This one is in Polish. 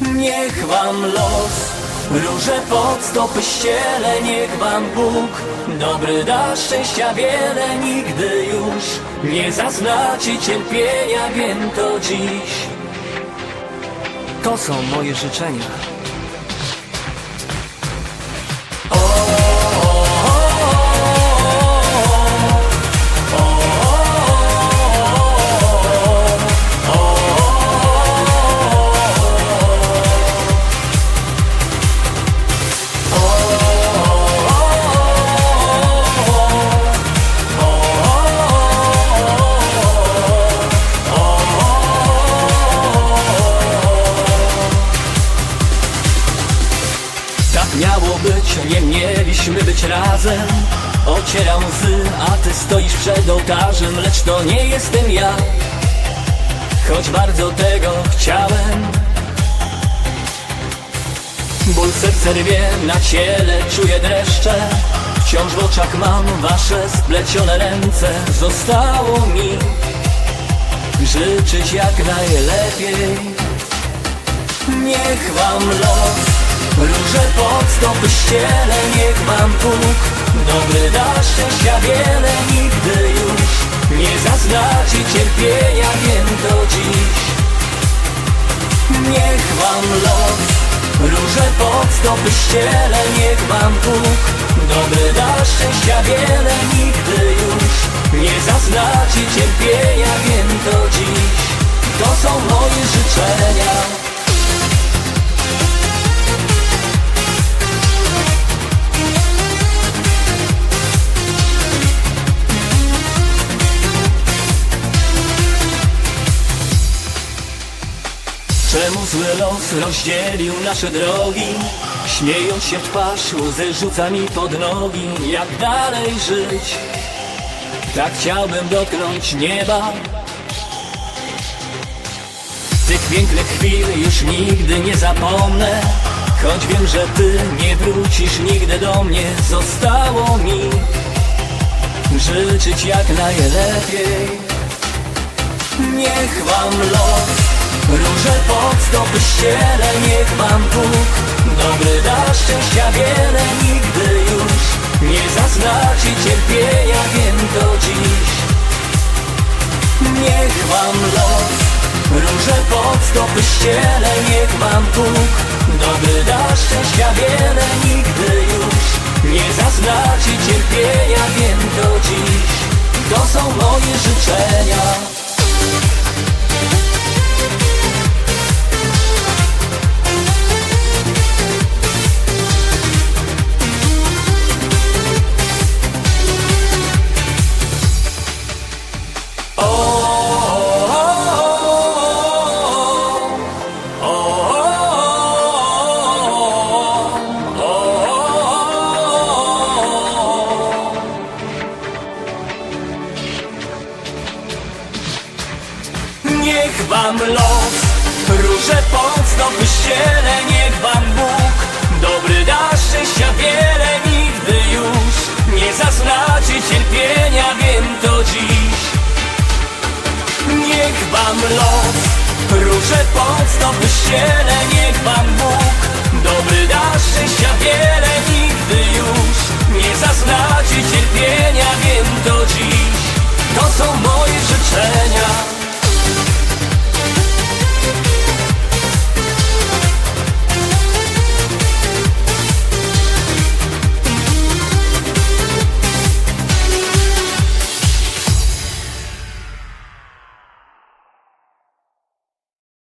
Niech wam los róże pod stopy ściele, niech wam Bóg dobry da szczęścia wiele, nigdy już nie zaznacie cierpienia, wiem to dziś. To są moje życzenia. Miało być, nie mieliśmy być razem. Ocieram łzy, a ty stoisz przed ołtarzem Lecz to nie jestem ja. Choć bardzo tego chciałem. Ból serce rwie na ciele, czuję dreszcze. Wciąż w oczach mam wasze splecione ręce. Zostało mi życzyć jak najlepiej. Niech wam los Róże pod stopy ściele Niech wam Bóg Dobry da szczęścia wiele Nigdy już. Nie zaznacie cierpienia Wiem to dziś. Niech wam los Róże pod stopy ściele Niech wam Bóg Dobry da szczęścia wiele Nigdy już. Nie zaznacie cierpienia Wiem to dziś Czemu zły los rozdzielił nasze drogi? Śmiejąc się w twarz, łzy rzuca mi pod nogi. Jak dalej żyć? Tak chciałbym dotknąć nieba. Tych pięknych chwil już nigdy nie zapomnę. Choć wiem, że ty nie wrócisz nigdy do mnie. Zostało mi życzyć jak najlepiej. Niech wam los Róże pod stopy ściele Niech wam Bóg. Dobry da szczęścia wiele Nigdy już nie zaznacie cierpienia Wiem to dziś. Niech wam los Róże pod stopy ściele Niech wam Bóg. Dobry da szczęścia wiele Nigdy już nie zaznacie cierpienia Wiem to dziś. To są moje życzenia Niech wam los róże pod stopy ściele Niech wam Bóg. Dobry da szczęścia wiele Nigdy już nie zaznacie cierpienia Wiem to dziś. Niech wam los róże pod stopy ściele Niech wam Bóg. Dobry da szczęścia wiele Nigdy już nie zaznacie cierpienia Wiem to dziś. To są moje życzenia